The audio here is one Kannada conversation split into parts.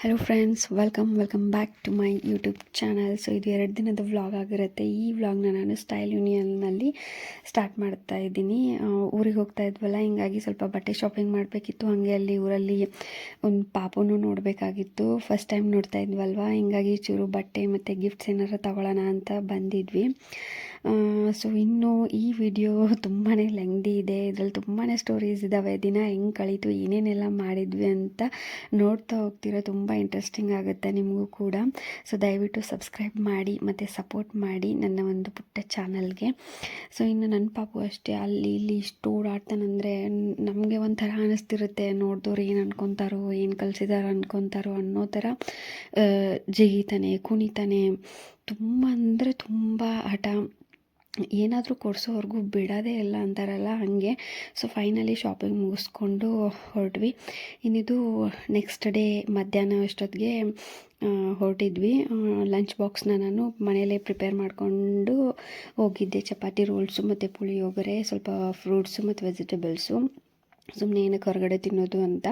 Hello friends welcome welcome back to my YouTube channel so ಇದು ಎರಡು ದಿನದ ವ್ಲಾಗ್ ಆಗಿರುತ್ತೆ. ಈ ವ್ಲಾಗ್ನ ನಾನು ಸ್ಟೈಲ್ ಯೂನಿಯನ್ನಲ್ಲಿ ಸ್ಟಾರ್ಟ್ ಮಾಡ್ತಾ ಇದ್ದೀನಿ. ಊರಿಗೆ ಹೋಗ್ತಾ ಇದ್ವಲ್ಲ, ಹಿಂಗಾಗಿ ಸ್ವಲ್ಪ ಬಟ್ಟೆ ಶಾಪಿಂಗ್ ಮಾಡಬೇಕಿತ್ತು. ಹಾಗೆ ಅಲ್ಲಿ ಊರಲ್ಲಿ ಒಂದು ಪಾಪುನು ನೋಡಬೇಕಾಗಿತ್ತು. ಫಸ್ಟ್ ಟೈಮ್ ನೋಡ್ತಾ ಇದ್ವಲ್ವ, ಹಿಂಗಾಗಿ ಚೂರು ಬಟ್ಟೆ ಮತ್ತು ಗಿಫ್ಟ್ಸ್ ಏನಾರು ತಗೊಳ್ಳೋಣ ಅಂತ ಬಂದಿದ್ವಿ. ಸೊ ಇನ್ನು ಈ ವಿಡಿಯೋ ತುಂಬಾ ಲೆಂಗ್ದಿ ಇದೆ. ಇದರಲ್ಲಿ ತುಂಬಾ ಸ್ಟೋರೀಸ್ ಇದ್ದಾವೆ ದಿನ ಹೆಂಗೆ ಕಳೀತು, ಏನೇನೆಲ್ಲ ಮಾಡಿದ್ವಿ ಅಂತ ನೋಡ್ತಾ ಹೋಗ್ತಿರೋ ತುಂಬ ಇಂಟ್ರೆಸ್ಟಿಂಗ್ ಆಗುತ್ತೆ ನಿಮಗೂ ಕೂಡ. ಸೊ ದಯವಿಟ್ಟು ಸಬ್ಸ್ಕ್ರೈಬ್ ಮಾಡಿ, ಮತ್ತು ಸಪೋರ್ಟ್ ಮಾಡಿ ನನ್ನ ಒಂದು ಪುಟ್ಟ ಚಾನಲ್ಗೆ ಸೊ ಇನ್ನು ನನ್ನ ಪಾಪು ಅಷ್ಟೇ, ಅಲ್ಲಿ ಇಲ್ಲಿ ಇಷ್ಟು ಓಡಾಡ್ತಾನಂದರೆ ನಮಗೆ ಒಂಥರ ಅನ್ನಿಸ್ತಿರುತ್ತೆ ನೋಡಿದವ್ರು ಏನು ಅನ್ಕೊತಾರೋ, ಏನು ಕಲಿಸಿದಾರೋ ಅನ್ಕೊತಾರೋ ಅನ್ನೋ ಥರ ಜಿಗಿತಾನೆ, ಕುಣಿತಾನೆ. ತುಂಬ ಅಂದರೆ ತುಂಬ ಹಠ. ಏನಾದರೂ ಕೊಡಿಸೋವರೆಗೂ ಬಿಡೋದೇ ಇಲ್ಲ ಅಂತಾರಲ್ಲ ಹಾಗೆ. ಸೊ ಫೈನಲಿ ಶಾಪಿಂಗ್ ಮುಗಿಸ್ಕೊಂಡು ಹೊರಟ್ವಿ. ಇನ್ನಿದು ನೆಕ್ಸ್ಟ್ ಡೇ ಮಧ್ಯಾಹ್ನ ಅಷ್ಟೊತ್ತಿಗೆ ಹೊರಟಿದ್ವಿ. ಲಂಚ್ ಬಾಕ್ಸ್ನ ನಾನು ಮನೆಯಲ್ಲೇ ಪ್ರಿಪೇರ್ ಮಾಡಿಕೊಂಡು ಹೋಗಿದ್ದೆ. ಚಪಾತಿ ರೋಲ್ಸು ಮತ್ತು ಪುಳಿಯೋಗರೆ ಸ್ವಲ್ಪ ಫ್ರೂಟ್ಸು ಮತ್ತು ವೆಜಿಟೇಬಲ್ಸು ಸುಮ್ಮನೆ ಏನಕ್ಕೆ ಹೊರಗಡೆ ತಿನ್ನೋದು ಅಂತ.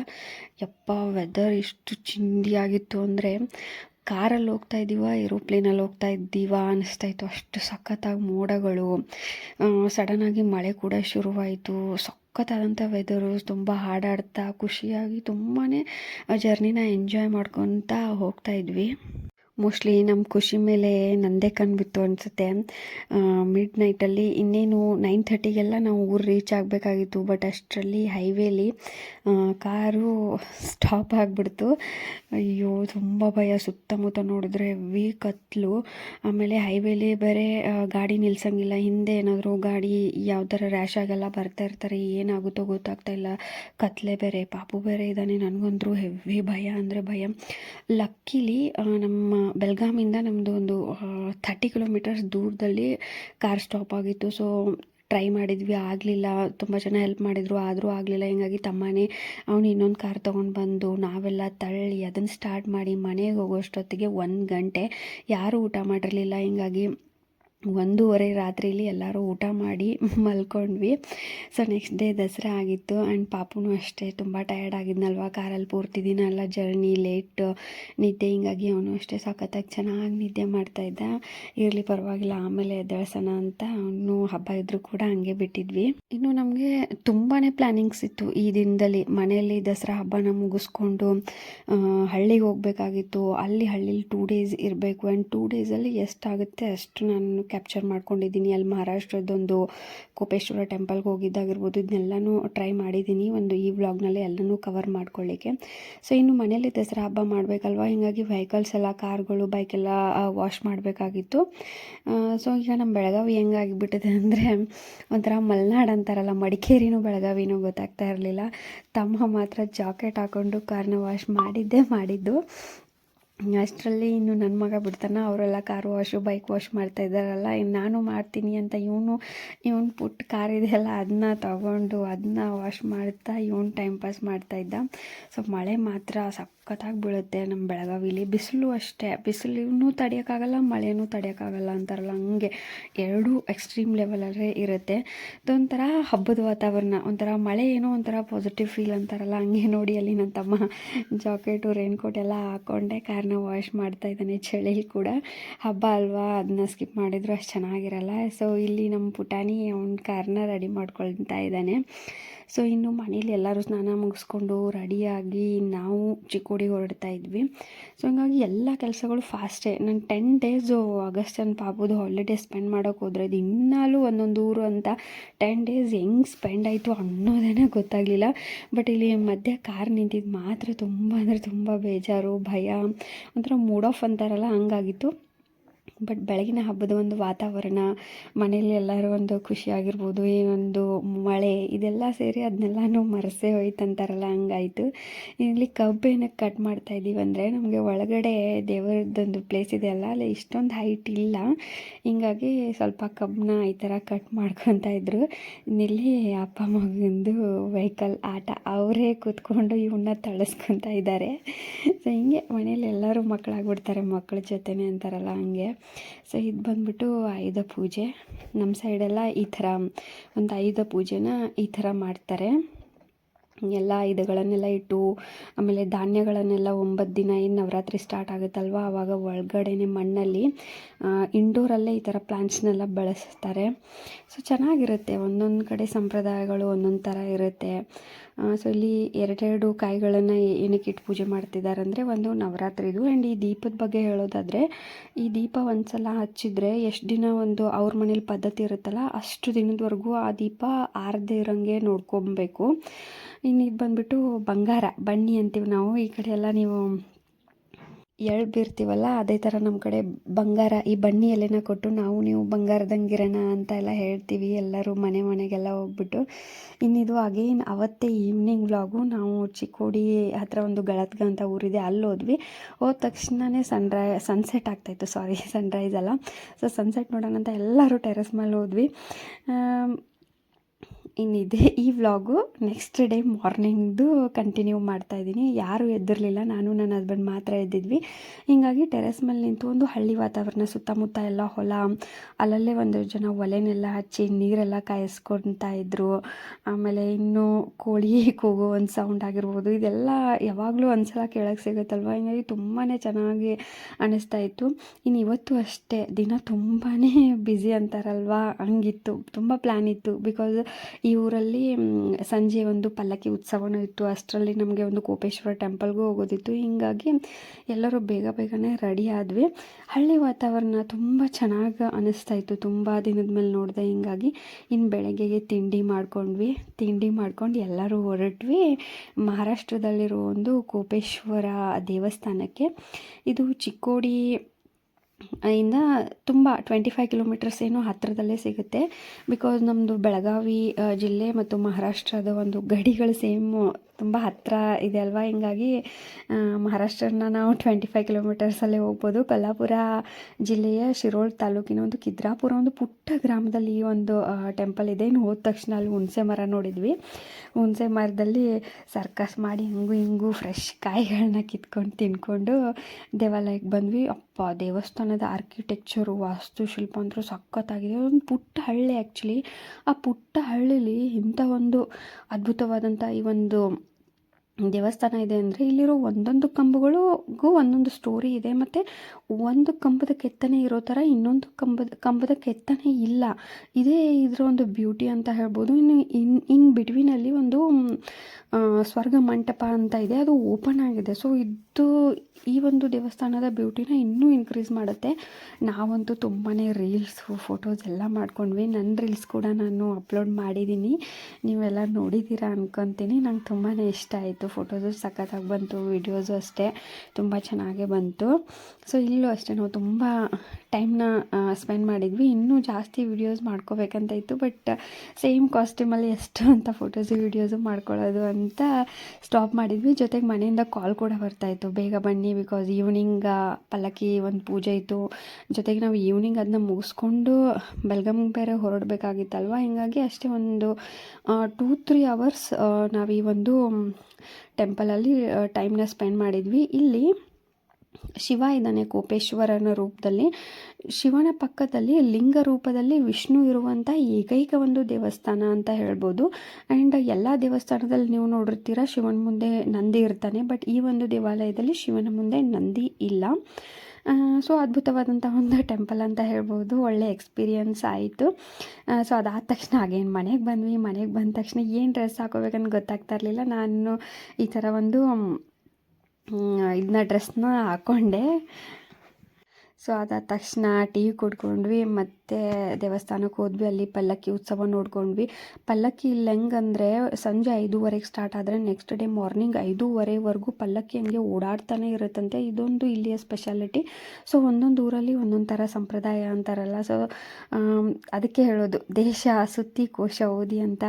ಯಪ್ಪ ವೆದರ್ ಎಷ್ಟು ಚಿಂದಿಯಾಗಿತ್ತು ಅಂದರೆ ಕಾರಲ್ಲಿ ಹೋಗ್ತಾ ಇದ್ದೀವ ಏರೋಪ್ಲೇನಲ್ಲಿ ಹೋಗ್ತಾ ಇದ್ದೀವ ಅನ್ನಿಸ್ತಾಯಿತ್ತು ಅಷ್ಟು ಸಖತ್ತಾಗಿ ಮೋಡಗಳು. ಸಡನ್ನಾಗಿ ಮಳೆ ಕೂಡ ಶುರುವಾಯಿತು. ಸಖತ್ತಾದಂಥ ವೆದರು ತುಂಬ ಹಾಡಾಡ್ತಾ, ಖುಷಿಯಾಗಿ ತುಂಬಾ ಜರ್ನಿನ ಎಂಜಾಯ್ ಮಾಡ್ಕೊತಾ ಹೋಗ್ತಾ ಇದ್ವಿ. ಮೋಸ್ಟ್ಲಿ ನಮ್ಮ ಖುಷಿ ಮೇಲೆ ನಂದೇ ಬಿತ್ತು ಅನಿಸುತ್ತೆ. ಮಿಡ್ ನೈಟಲ್ಲಿ ಇನ್ನೇನು ನೈನ್ ಥರ್ಟಿಗೆಲ್ಲ ನಾವು ಊರು ರೀಚ್ ಆಗಬೇಕಾಗಿತ್ತು ಬಟ್ ಅಷ್ಟರಲ್ಲಿ ಹೈವೇಲಿ ಕಾರು ಸ್ಟಾಪ್ ಆಗಿಬಿಡ್ತು. ಅಯ್ಯೋ, ತುಂಬ ಭಯ. ಸುತ್ತಮುತ್ತ ನೋಡಿದ್ರೆ ಹೆವಿ ಕತ್ಲು. ಆಮೇಲೆ ಹೈವೇಲಿ ಬೇರೆ ಗಾಡಿ ನಿಲ್ಸಂಗಿಲ್ಲ. ಹಿಂದೆ ಏನಾದರೂ ಗಾಡಿ ಯಾವ ಥರ ರ್ಯಾಶ್ ಆಗೆಲ್ಲ ಬರ್ತಾ ಇರ್ತಾರೆ, ಏನಾಗುತ್ತೋ ಗೊತ್ತಾಗ್ತಾ ಇಲ್ಲ. ಕತ್ಲೆ ಬೇರೆ, ಪಾಪು ಬೇರೆ ಇದ್ದಾನೆ ನನಗಂದ್ರೂ ಹೆವಿ ಭಯ ಅಂದರೆ ಭಯ. ಲಕ್ಕಿಲಿ ನಮ್ಮ ಬೆಳಗಾಮಿಂದ ನಮ್ಮದು ಒಂದು ಥರ್ಟಿ ಕಿಲೋಮೀಟರ್ಸ್ ದೂರದಲ್ಲಿ ಕಾರ್ ಸ್ಟಾಪ್ ಆಗಿತ್ತು. ಸೊ ಟ್ರೈ ಮಾಡಿದ್ವಿ. ಆಗಲಿಲ್ಲ. ತುಂಬ ಜನ ಹೆಲ್ಪ್ ಮಾಡಿದರು. ಆದರೂ ಆಗಲಿಲ್ಲ. ಹಿಂಗಾಗಿ ತಮ್ಮನೇ ಅವನು ಇನ್ನೊಂದು ಕಾರ್ ತೊಗೊಂಡು ಬಂದು ನಾವೆಲ್ಲ ತಳ್ಳಿ ಅದನ್ನು ಸ್ಟಾರ್ಟ್ ಮಾಡಿ ಮನೆಗೆ ಹೋಗೋಷ್ಟೊತ್ತಿಗೆ ಒಂದು ಗಂಟೆ ಯಾರೂ ಊಟ ಮಾಡಿರಲಿಲ್ಲ. ಹಿಂಗಾಗಿ ಒಂದೂವರೆ ರಾತ್ರಿಲಿ ಎಲ್ಲರೂ ಊಟ ಮಾಡಿ ಮಲ್ಕೊಂಡ್ವಿ. ಸೊ ನೆಕ್ಸ್ಟ್ ಡೇ ದಸರಾ ಆಗಿತ್ತು. ಆ್ಯಂಡ್ ಪಾಪುನೂ ಅಷ್ಟೇ ತುಂಬ ಟಯರ್ಡ್ ಆಗಿದ್ನಲ್ವ? ಕಾರಲ್ಲಿ ಪೂರ್ತಿ ದಿನ ಎಲ್ಲ ಜರ್ನಿ ಲೇಟ್ ನಿದ್ದೆ ಹಿಂಗಾಗಿ ಅವನು ಅಷ್ಟೇ ಸಖತ್ತಾಗಿ ಚೆನ್ನಾಗಿ ನಿದ್ದೆ ಮಾಡ್ತಾಯಿದ್ದ ಇರಲಿ ಪರವಾಗಿಲ್ಲ, ಆಮೇಲೆ ಎದ್ದೇಳ್ಸೋಣ ಅಂತ ಅವನು ಹಬ್ಬ ಇದ್ದರೂ ಕೂಡ ಹಂಗೆ ಬಿಟ್ಟಿದ್ವಿ. ಇನ್ನು ನಮಗೆ ತುಂಬಾ ಪ್ಲ್ಯಾನಿಂಗ್ಸ್ ಇತ್ತು ಈ ದಿನದಲ್ಲಿ. ಮನೆಯಲ್ಲಿ ದಸರಾ ಹಬ್ಬನ ಮುಗಿಸ್ಕೊಂಡು ಹಳ್ಳಿಗೆ ಹೋಗಬೇಕಾಗಿತ್ತು. ಅಲ್ಲಿ ಹಳ್ಳಿಲಿ ಟೂ ಡೇಸ್ ಇರಬೇಕು. ಆ್ಯಂಡ್ ಟೂ ಡೇಸಲ್ಲಿ ಎಷ್ಟಾಗುತ್ತೆ ಅಷ್ಟು ನಾನು ಕ್ಯಾಪ್ಚರ್ ಮಾಡ್ಕೊಂಡಿದ್ದೀನಿ. ಅಲ್ಲಿ ಮಹಾರಾಷ್ಟ್ರದ್ದೊಂದು ಕೋಪೇಶ್ವರ ಟೆಂಪಲ್ಗೆ ಹೋಗಿದ್ದಾಗಿರ್ಬೋದು ಇದನ್ನೆಲ್ಲನೂ ಟ್ರೈ ಮಾಡಿದ್ದೀನಿ ಒಂದು ಈ ವ್ಲಾಗ್ನಲ್ಲಿ ಎಲ್ಲನೂ ಕವರ್ ಮಾಡ್ಕೊಳ್ಳಿಕ್ಕೆ. ಸೊ ಇನ್ನು ಮನೇಲಿ ದಸರಾ ಹಬ್ಬ ಮಾಡಬೇಕಲ್ವ? ಹೀಗಾಗಿ ವೆಹಿಕಲ್ಸ್ ಎಲ್ಲ ಕಾರ್ಗಳು ಬೈಕೆಲ್ಲ ವಾಶ್ ಮಾಡಬೇಕಾಗಿತ್ತು. ಸೊ ಈಗ ನಮ್ಮ ಬೆಳಗಾವಿ ಹೆಂಗಾಗಿಬಿಟ್ಟಿದೆ ಅಂದರೆ ಒಂಥರ ಮಲೆನಾಡು ಅಂತಾರಲ್ಲ, ಮಡಿಕೇರಿನೂ ಬೆಳಗಾವಿನೂ ಗೊತ್ತಾಗ್ತಾ ಇರಲಿಲ್ಲ. ತಮ್ಮ ಮಾತ್ರ ಜಾಕೆಟ್ ಹಾಕ್ಕೊಂಡು ಕಾರ್ನ ವಾಶ್ ಮಾಡಿದ್ದೇ ಮಾಡಿದ್ದು. ಅಷ್ಟರಲ್ಲಿ ಇನ್ನು ನನ್ನ ಮಗ ಬಿಡ್ತಾನೆ, ಅವರೆಲ್ಲ ಕಾರ್ ವಾಶು ಬೈಕ್ ವಾಶ್ ಮಾಡ್ತಾ ಇದ್ದಾರಲ್ಲ, ಇನ್ನು ನಾನು ಮಾಡ್ತೀನಿ ಅಂತ ಇವನು ಇವನು ಪುಟ್ಟ ಕಾರ್ ಇದೆಯಲ್ಲ ಅದನ್ನ ತಗೊಂಡು ಅದನ್ನ ವಾಶ್ ಮಾಡ್ತಾ ಇವನು ಟೈಮ್ ಪಾಸ್ ಮಾಡ್ತಾ ಇದ್ದ. ಸೊ ಮಳೆ ಮಾತ್ರ ಸಖತ್ತಾಗಿ ಬೀಳುತ್ತೆ ನಮ್ಮ ಬೆಳಗಾವಿಲಿ. ಬಿಸಿಲು ಅಷ್ಟೇ. ಬಿಸಿಲೂ ತಡೆಯೋಕ್ಕಾಗಲ್ಲ ಮಳೆನೂ ತಡೆಯೋಕ್ಕಾಗಲ್ಲ ಅಂತಾರಲ್ಲ, ಹಂಗೆ ಎರಡೂ ಎಕ್ಸ್ಟ್ರೀಮ್ ಲೆವೆಲಲ್ಲೇ ಇರುತ್ತೆ. ಅದೊಂಥರ ಹಬ್ಬದ ವಾತಾವರಣ, ಒಂಥರ ಮಳೆ ಏನೋ ಒಂಥರ ಪಾಸಿಟಿವ್ ಫೀಲ್ ಅಂತಾರಲ್ಲ, ಹಂಗೆ ನೋಡಿ ಅಲ್ಲಿ ನನ್ನ ತಮ್ಮ ಜಾಕೆಟು ರೈನ್ಕೋಟ್ ಎಲ್ಲ ಹಾಕ್ಕೊಂಡೆ ಕಾರ್ನ ವಾಶ್ ಮಾಡ್ತಾ ಇದ್ದಾನೆ ಚಳಿ ಕೂಡ. ಹಬ್ಬ ಅಲ್ವಾ? ಅದನ್ನ ಸ್ಕಿಪ್ ಮಾಡಿದ್ರು, ಅಷ್ಟು ಚೆನ್ನಾಗಿರಲ್ಲ. ಸೊ ಇಲ್ಲಿ ನಮ್ಮ ಪುಟಾಣಿ ಅವ್ನ ಕಾರ್ನ ರೆಡಿ ಮಾಡ್ಕೊಳ್ತಾ ಇದ್ದಾನೆ. ಸೊ ಇನ್ನು ಮನೇಲಿ ಎಲ್ಲರೂ ಸ್ನಾನ ಮುಗಿಸ್ಕೊಂಡು ರೆಡಿಯಾಗಿ ನಾವು ಚಿಕ್ಕೋಡಿಗೆ ಹೊರಡ್ತಾ ಇದ್ವಿ. ಸೊ ಹಂಗಾಗಿ ಎಲ್ಲ ಕೆಲಸಗಳು ಫಾಸ್ಟೇ ನಾನು ಟೆನ್ ಡೇಸು ಆಗಸ್ಟ್ ನನ್ನ ಪಾಪುದು ಹಾಲಿಡೇ ಸ್ಪೆಂಡ್ ಮಾಡೋಕೆ ಹೋದ್ರೆ ಅದು ಇನ್ನೂ ಒಂದೊಂದು ಊರು ಅಂತ ಟೆನ್ ಡೇಸ್ ಹೆಂಗೆ ಸ್ಪೆಂಡ್ ಆಯಿತು ಅನ್ನೋದೇ ಗೊತ್ತಾಗಲಿಲ್ಲ. ಬಟ್ ಇಲ್ಲಿ ಮಧ್ಯೆ ಕಾರ್ ನಿಂತಿದ್ದು ಮಾತ್ರ ತುಂಬ ಅಂದರೆ ತುಂಬ ಬೇಜಾರು, ಭಯ, ಒಂಥರ ಮೂಡ್ ಆಫ್ ಅಂತಾರಲ್ಲ, ಹಂಗಾಗಿತ್ತು. ಬಟ್ ಬೆಳಗಿನ ಹಬ್ಬದ ಒಂದು ವಾತಾವರಣ ಮನೇಲಿ ಎಲ್ಲರೂ ಒಂದು ಖುಷಿಯಾಗಿರ್ಬೋದು ಒಂದು ಮಳೆ, ಇದೆಲ್ಲ ಸೇರಿ ಅದನ್ನೆಲ್ಲನೂ ಮರೆಸೇ ಹೋಯ್ತು ಅಂತಾರಲ್ಲ ಹಂಗಾಯಿತು. ಇಲ್ಲಿ ಕಬ್ಬು ಏನಕ್ಕೆ ಕಟ್ ಮಾಡ್ತಾ ಇದ್ದೀವಿ ಅಂದರೆ ನಮಗೆ ಒಳಗಡೆ ದೇವರದ್ದೊಂದು ಪ್ಲೇಸ್ ಇದೆಯಲ್ಲ ಅಲ್ಲಿ ಇಷ್ಟೊಂದು ಹೈಟ್ ಇಲ್ಲ. ಹಿಂಗಾಗಿ ಸ್ವಲ್ಪ ಕಬ್ಬನ್ನ ಈ ಥರ ಕಟ್ ಮಾಡ್ಕೊತಾ ಇದ್ರು. ಇಲ್ಲಿ ಅಪ್ಪ ಮಗಂದು ವೆಹಿಕಲ್ ಆಟ ಅವರೇ ಕೂತ್ಕೊಂಡು ಇವನ್ನ ತಳಿಸ್ಕೊತಾ ಇದ್ದಾರೆ ಸೊ ಹಿಂಗೆ ಮನೇಲಿ ಎಲ್ಲರೂ ಮಕ್ಕಳಾಗ್ಬಿಡ್ತಾರೆ ಮಕ್ಕಳ ಜೊತೆನೇ ಅಂತಾರಲ್ಲ ಹಂಗೆ. ಸೊ ಇದು ಬಂದ್ಬಿಟ್ಟು ಆಯುಧ ಪೂಜೆ. ನಮ್ಮ ಸೈಡೆಲ್ಲ ಈ ಥರ, ಒಂದು ಆಯುಧ ಪೂಜೆನ ಈ ಥರ ಮಾಡ್ತಾರೆ. ಎಲ್ಲ ಆಯುಧಗಳನ್ನೆಲ್ಲ ಇಟ್ಟು, ಆಮೇಲೆ ಧಾನ್ಯಗಳನ್ನೆಲ್ಲ ಒಂಬತ್ತು ದಿನ ಏನು ನವರಾತ್ರಿ ಸ್ಟಾರ್ಟ್ ಆಗುತ್ತಲ್ವ? ಆವಾಗ ಒಳಗಡೆನೆ ಮಣ್ಣಲ್ಲಿ ಇಂಡೋರಲ್ಲೇ ಈ ಥರ ಪ್ಲಾಂಟ್ಸ್ನೆಲ್ಲ ಬಳಸ್ತಾರೆ. ಸೊ ಚೆನ್ನಾಗಿರುತ್ತೆ. ಒಂದೊಂದು ಕಡೆ ಸಂಪ್ರದಾಯಗಳು ಒಂದೊಂದು ಥರ ಇರುತ್ತೆ. ಸೊ ಇಲ್ಲಿ ಎರಡೆರಡು ಕಾಯಿಗಳನ್ನು ಏನಕ್ಕೆ ಇಟ್ಟು ಪೂಜೆ ಮಾಡ್ತಿದ್ದಾರೆ ಅಂದರೆ ಒಂದು ನವರಾತ್ರಿದು ಆ್ಯಂಡ್ ಈ ದೀಪದ ಬಗ್ಗೆ ಹೇಳೋದಾದರೆ, ಈ ದೀಪ ಒಂದು ಸಲ ಹಚ್ಚಿದ್ರೆ ಎಷ್ಟು ದಿನ ಒಂದು ಅವ್ರ ಮನೇಲಿ ಪದ್ಧತಿ ಇರುತ್ತಲ್ಲ, ಅಷ್ಟು ದಿನದವರೆಗೂ ಆ ದೀಪ ಆರದೇ ಇರೋಂಗೆ ನೋಡ್ಕೊಬೇಕು. ಇನ್ನು ಇದು ಬಂದುಬಿಟ್ಟು ಬಂಗಾರ, ಬನ್ನಿ ಅಂತೀವಿ ನಾವು. ಈ ಕಡೆ ಎಲ್ಲ ನೀವು ಎಳ್ಳು ಬೀರ್ತೀವಲ್ಲ ಅದೇ ಥರ ನಮ್ಮ ಕಡೆ ಬಂಗಾರ, ಈ ಬನ್ನಿ ಎಲೆನ ಕೊಟ್ಟು ನಾವು ನೀವು ಬಂಗಾರದಂಗಿರೋಣ ಅಂತ ಎಲ್ಲ ಹೇಳ್ತೀವಿ ಎಲ್ಲರೂ ಮನೆ ಮನೆಗೆಲ್ಲ ಹೋಗ್ಬಿಟ್ಟು. ಇನ್ನಿದು ಅಗೇನ್ ಅವತ್ತೇ ಈವ್ನಿಂಗ್ ವ್ಲಾಗು ನಾವು ಚಿಕ್ಕೋಡಿ ಹತ್ರ ಒಂದು ಗಳತ್ಗ ಅಂತ ಊರಿದೆ, ಅಲ್ಲಿ ಹೋದ್ವಿ. ಹೋದ ತಕ್ಷಣವೇ ಸನ್ರೈ ಸನ್ಸೆಟ್ ಆಗ್ತಾಯಿತ್ತು ಸಾರಿ ಸನ್ರೈಸ್ ಅಲ್ಲ. ಸೊ ಸನ್ಸೆಟ್ ನೋಡೋಣ ಅಂತ ಎಲ್ಲರೂ ಟೆರೆಸ್ ಮೇಲೆ ಹೋದ್ವಿ. ಇನ್ನಿದೆ ಈ ವ್ಲಾಗು ನೆಕ್ಸ್ಟ್ ಡೇ ಮಾರ್ನಿಂಗ್ದು ಕಂಟಿನ್ಯೂ ಮಾಡ್ತಾ ಇದ್ದೀನಿ. ಯಾರೂ ಎದ್ದಿರಲಿಲ್ಲ, ನಾನು ನನ್ನ ಹಸ್ಬೆಂಡ್ ಮಾತ್ರ ಎದ್ದಿದ್ವಿ. ಹೀಗಾಗಿ ಟೆರೆಸ್ ಮೇಲೆ ನಿಂತು ಒಂದು ಹಳ್ಳಿ ವಾತಾವರಣ, ಸುತ್ತಮುತ್ತ ಎಲ್ಲ ಹೊಲ, ಅಲ್ಲಲ್ಲೇ ಒಂದು ಜನ ಒಲೆನೆಲ್ಲ ಹಚ್ಚಿ ನೀರೆಲ್ಲ ಕಾಯಿಸ್ಕೊತಾ ಇದ್ರು. ಆಮೇಲೆ ಇನ್ನೂ ಕೋಳಿ ಕೂಗೋ ಒಂದು ಸೌಂಡ್ ಆಗಿರ್ಬೋದು. ಇದೆಲ್ಲ ಯಾವಾಗಲೂ ಒಂದ್ಸಲ ಕೇಳೋಕ್ಕೆ ಸಿಗುತ್ತಲ್ವ? ಹೀಗಾಗಿ ತುಂಬಾ ಚೆನ್ನಾಗಿ ಅನ್ನಿಸ್ತಾ ಇತ್ತು. ಇನ್ನು ಇವತ್ತು ಅಷ್ಟೇ, ದಿನ ತುಂಬಾ ಬ್ಯುಸಿ ಅಂತಾರಲ್ವ? ಹಂಗಿತ್ತು, ತುಂಬ ಪ್ಲ್ಯಾನ್ ಇತ್ತು. ಬಿಕಾಸ್ ಈ ಊರಲ್ಲಿ ಸಂಜೆ ಒಂದು ಪಲ್ಲಕ್ಕಿ ಉತ್ಸವನೂ ಇತ್ತು. ಅಷ್ಟರಲ್ಲಿ ನಮಗೆ ಒಂದು ಕೋಪೇಶ್ವರ ಟೆಂಪಲ್ಗೂ ಹೋಗೋದಿತ್ತು. ಹೀಗಾಗಿ ಎಲ್ಲರೂ ಬೇಗ ಬೇಗನೆ ರೆಡಿ ಆದ್ವಿ. ಹಳ್ಳಿ ವಾತಾವರಣ ತುಂಬ ಚೆನ್ನಾಗಿ ಅನ್ನಿಸ್ತಾ ಇತ್ತು. ತುಂಬ ದಿನದ ಮೇಲೆ ನೋಡಿದೆ ಹಿಂಗಾಗಿ ಇನ್ನು ಬೆಳಗ್ಗೆಗೆ ತಿಂಡಿ ಮಾಡ್ಕೊಂಡ್ವಿ. ತಿಂಡಿ ಮಾಡ್ಕೊಂಡು ಎಲ್ಲರೂ ಹೊರಟ್ವಿ. ಮಹಾರಾಷ್ಟ್ರದಲ್ಲಿರೋ ಒಂದು ಕೋಪೇಶ್ವರ ದೇವಸ್ಥಾನಕ್ಕೆ. ಇದು ಚಿಕ್ಕೋಡಿ ಇಂದ ತುಂಬ ಟ್ವೆಂಟಿ ಫೈವ್ ಕಿಲೋಮೀಟರ್ಸ್ ಏನೋ ಹತ್ತಿರದಲ್ಲೇ ಸಿಗುತ್ತೆ. ಬಿಕಾಸ್ ನಮ್ಮದು ಬೆಳಗಾವಿ ಜಿಲ್ಲೆ ಮತ್ತು ಮಹಾರಾಷ್ಟ್ರದ ಒಂದು ಗಡಿಗಳು ಸೇಮ್ ತುಂಬ ಹತ್ತಿರ ಇದೆ ಅಲ್ವಾ? ಹಿಂಗಾಗಿ ಮಹಾರಾಷ್ಟ್ರನ ನಾವು ಟ್ವೆಂಟಿ ಫೈವ್ ಕಿಲೋಮೀಟರ್ಸಲ್ಲೇ ಹೋಗ್ಬೋದು. ಕೊಲ್ಲಾಪುರ ಜಿಲ್ಲೆಯ ಶಿರೋಳ್ ತಾಲೂಕಿನ ಒಂದು ಕಿದ್ರಾಪುರ ಒಂದು ಪುಟ್ಟ ಗ್ರಾಮದಲ್ಲಿ ಈ ಒಂದು ಟೆಂಪಲ್ ಇದೆ. ಇನ್ನು ಹೋದ ತಕ್ಷಣ ಅಲ್ಲಿ ಹುಣಸೆ ಮರ ನೋಡಿದ್ವಿ. ಹುಣಸೆ ಮರದಲ್ಲಿ ಸರ್ಕಸ್ ಮಾಡಿ ಹಿಂಗೂ ಹಿಂಗೂ ಫ್ರೆಶ್ ಕಾಯಿಗಳನ್ನ ಕಿತ್ಕೊಂಡು ತಿನ್ಕೊಂಡು ದೇವಾಲಯಕ್ಕೆ ಬಂದ್ವಿ. ಅಪ್ಪ ದೇವಸ್ಥಾನದ ಆರ್ಕಿಟೆಕ್ಚರು ವಾಸ್ತುಶಿಲ್ಪ ಅಂತೂ ಸಖತ್ತಾಗಿದೆ. ಒಂದು ಪುಟ್ಟ ಹಳ್ಳಿ ಆ್ಯಕ್ಚುಲಿ ಆ ಪುಟ್ಟ ಹಳ್ಳಿಲಿ ಇಂಥ ಒಂದು ಅದ್ಭುತವಾದಂಥ ಈ ಒಂದು ದೇವಸ್ಥಾನ ಇದೆ ಅಂದರೆ ಇಲ್ಲಿರೋ ಒಂದೊಂದು ಕಂಬಗಳಿಗೂ ಒಂದೊಂದು ಸ್ಟೋರಿ ಇದೆ. ಮತ್ತು ಒಂದು ಕಂಬದ ಕೆತ್ತನೆ ಇರೋ ಥರ ಇನ್ನೊಂದು ಕಂಬದ ಕಂಬದ ಕೆತ್ತನೆ ಇಲ್ಲ. ಇದೇ ಇದರ ಒಂದು ಬ್ಯೂಟಿ ಅಂತ ಹೇಳ್ಬೋದು. ಇನ್ನು ಇನ್ ಇನ್ ಬಿಟ್ವಿನಲ್ಲಿ ಒಂದು ಸ್ವರ್ಗ ಮಂಟಪ ಅಂತ ಇದೆ. ಅದು ಓಪನ್ ಆಗಿದೆ. ಸೊ ಇದು ಈ ಒಂದು ದೇವಸ್ಥಾನದ ಬ್ಯೂಟಿನ ಇನ್ನೂ ಇನ್ಕ್ರೀಸ್ ಮಾಡುತ್ತೆ. ನಾವಂತೂ ತುಂಬಾ ರೀಲ್ಸು ಫೋಟೋಸ್ ಎಲ್ಲ ಮಾಡ್ಕೊಂಡ್ವಿ. ನನ್ನ ರೀಲ್ಸ್ ಕೂಡ ನಾನು ಅಪ್ಲೋಡ್ ಮಾಡಿದ್ದೀನಿ ನೀವೆಲ್ಲ ನೋಡಿದ್ದೀರಾ ಅನ್ಕೊತೀನಿ. ನಂಗೆ ತುಂಬಾ ಇಷ್ಟ ಆಯಿತು. ಫೋಟೋಸು ಸಖತ್ತಾಗಿ ಬಂತು ವೀಡಿಯೋಸು ಅಷ್ಟೇ. ತುಂಬ ಚೆನ್ನಾಗೇ ಬಂತು. ಸೊ ಇಲ್ಲೂ ಅಷ್ಟೇ ನಾವು ತುಂಬ ಟೈಮ್ನ ಸ್ಪೆಂಡ್ ಮಾಡಿದ್ವಿ. ಇನ್ನೂ ಜಾಸ್ತಿ ವೀಡಿಯೋಸ್ ಮಾಡ್ಕೋಬೇಕಂತ ಇತ್ತು ಬಟ್ ಸೇಮ್ ಕಾಸ್ಟ್ಯೂಮಲ್ಲಿ ಎಷ್ಟು ಅಂತ ಫೋಟೋಸು ವೀಡಿಯೋಸು ಮಾಡ್ಕೊಳ್ಳೋದು ಅಂತ ಸ್ಟಾಪ್ ಮಾಡಿದ್ವಿ. ಜೊತೆಗೆ ಮನೆಯಿಂದ ಕಾಲ್ ಕೂಡ ಬರ್ತಾಯಿತ್ತು ಬೇಗ ಬನ್ನಿ ಬಿಕಾಸ್ ಈವ್ನಿಂಗ್ ಪಲ್ಲಕ್ಕಿ ಒಂದು ಪೂಜೆ ಇತ್ತು. ಜೊತೆಗೆ ನಾವು ಈವ್ನಿಂಗ್ ಅದನ್ನ ಮುಗಿಸ್ಕೊಂಡು ಬೆಲ್ಗಮ್ಗೆ ಬೇರೆ ಹೊರಡಬೇಕಾಗಿತ್ತಲ್ವ? ಹೀಗಾಗಿ ಅಷ್ಟೇ ಒಂದು ಟೂ ತ್ರೀ ಅವರ್ಸ್ ನಾವು ಈ ಒಂದು ಟೆಂಪಲಲ್ಲಿ ಟೈಮ್ನ ಸ್ಪೆಂಡ್ ಮಾಡಿದ್ವಿ. ಇಲ್ಲಿ ಶಿವ ಇದ್ದಾನೆ ಕೋಪೇಶ್ವರನ ರೂಪದಲ್ಲಿ. ಶಿವನ ಪಕ್ಕದಲ್ಲಿ ಲಿಂಗ ರೂಪದಲ್ಲಿ ವಿಷ್ಣು ಇರುವಂಥ ಏಕೈಕ ಒಂದು ದೇವಸ್ಥಾನ ಅಂತ ಹೇಳ್ಬೋದು. ಆ್ಯಂಡ್ ಎಲ್ಲ ದೇವಸ್ಥಾನದಲ್ಲಿ ನೀವು ನೋಡಿರ್ತೀರ ಶಿವನ ಮುಂದೆ ನಂದಿ ಇರ್ತಾನೆ, ಬಟ್ ಈ ಒಂದು ದೇವಾಲಯದಲ್ಲಿ ಶಿವನ ಮುಂದೆ ನಂದಿ ಇಲ್ಲ. ಸೊ ಅದ್ಭುತವಾದಂಥ ಒಂದು ಟೆಂಪಲ್ ಅಂತ ಹೇಳ್ಬೋದು. ಒಳ್ಳೆ ಎಕ್ಸ್ಪೀರಿಯನ್ಸ್ ಆಯಿತು. ಸೊ ಅದಾದ ತಕ್ಷಣ ಹಾಗೇನು ಮನೆಗೆ ಬಂದ್ವಿ. ಮನೆಗೆ ಬಂದ ತಕ್ಷಣ ಏನು ಡ್ರೆಸ್ ಹಾಕೋಬೇಕಂತ ಗೊತ್ತಾಗ್ತಾ ಇರಲಿಲ್ಲ. ನಾನು ಈ ಥರ ಒಂದು ಇದನ್ನ ಡ್ರೆಸ್ನ ಹಾಕ್ಕೊಂಡೆ ಸೊ ಅದಾದ ತಕ್ಷಣ ಟೀ ಕುಡ್ಕೊಂಡ್ವಿ, ಮತ್ತು ದೇವಸ್ಥಾನಕ್ಕೆ ಹೋದ್ವಿ, ಅಲ್ಲಿ ಪಲ್ಲಕ್ಕಿ ಉತ್ಸವ ನೋಡ್ಕೊಂಡ್ವಿ. ಪಲ್ಲಕ್ಕಿ ಇಲ್ಲಿ ಹೆಂಗಂದರೆ ಸಂಜೆ ಐದೂವರೆಗೆ ಸ್ಟಾರ್ಟ್ ಆದರೆ ನೆಕ್ಸ್ಟ್ ಡೇ ಮಾರ್ನಿಂಗ್ ಐದೂವರೆವರೆಗೂ ಪಲ್ಲಕ್ಕಿ ಹಂಗೆ ಓಡಾಡ್ತಾನೆ ಇರುತ್ತಂತೆ. ಇದೊಂದು ಇಲ್ಲಿಯ ಸ್ಪೆಷಾಲಿಟಿ ಸೊ ಒಂದೊಂದು ಊರಲ್ಲಿ ಒಂದೊಂದು ಥರ ಸಂಪ್ರದಾಯ ಅಂತಾರಲ್ಲ. ಸೊ ಅದಕ್ಕೆ ಹೇಳೋದು, ದೇಶ ಸುತ್ತಿ ಕೋಶ, ಓದಿ ಅಂತ.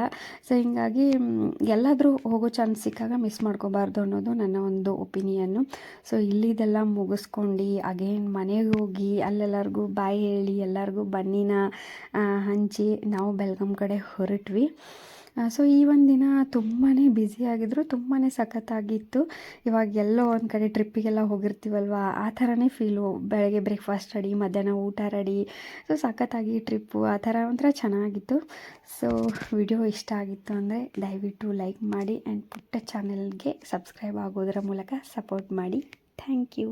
ಸೊ ಹಿಂಗಾಗಿ ಎಲ್ಲಾದರೂ ಹೋಗೋ ಚಾನ್ಸ್ ಸಿಕ್ಕಾಗ ಮಿಸ್ ಮಾಡ್ಕೋಬಾರ್ದು ಅನ್ನೋದು ನನ್ನ ಒಂದು ಒಪಿನಿಯನ್ನು ಸೊ ಇಲ್ಲಿದೆಲ್ಲ ಮುಗಿಸ್ಕೊಂಡು ಅಗೇನ್ ಮನೆಗೆ ಅಲ್ಲೆಲ್ಲರಿಗೂ ಬಾಯಿ ಹೇಳಿ, ಎಲ್ಲರಿಗೂ ಬನ್ನಿನ ಹಂಚಿ ನಾವು ಬೆಲ್ಗಮ್ ಕಡೆ ಹೊರಟ್ವಿ. ಸೊ ಈ ಒಂದು ದಿನ ತುಂಬಾ ಬ್ಯುಸಿಯಾಗಿದ್ರು ತುಂಬಾ ಸಖತ್ತಾಗಿತ್ತು. ಇವಾಗ ಎಲ್ಲೋ ಒಂದು ಕಡೆ ಟ್ರಿಪ್ಪಿಗೆಲ್ಲ ಹೋಗಿರ್ತೀವಲ್ವ, ಆ ಥರನೇ ಫೀಲು ಬೆಳಗ್ಗೆ ಬ್ರೇಕ್ಫಾಸ್ಟ್ ರೆಡಿ ಮಧ್ಯಾಹ್ನ ಊಟ ರೆಡಿ ಸೊ ಸಖತ್ತಾಗಿ ಟ್ರಿಪ್ಪು ಆ ಥರ ಒಂಥರ ಚೆನ್ನಾಗಿತ್ತು. ಸೊ ವಿಡಿಯೋ ಇಷ್ಟ ಆಗಿತ್ತು ಅಂದರೆ ದಯವಿಟ್ಟು ಲೈಕ್ ಮಾಡಿ ಆ್ಯಂಡ್ ಪುಟ್ಟ ಚಾನೆಲ್ಗೆ ಸಬ್ಸ್ಕ್ರೈಬ್ ಆಗೋದರ ಮೂಲಕ ಸಪೋರ್ಟ್ ಮಾಡಿ. Thank you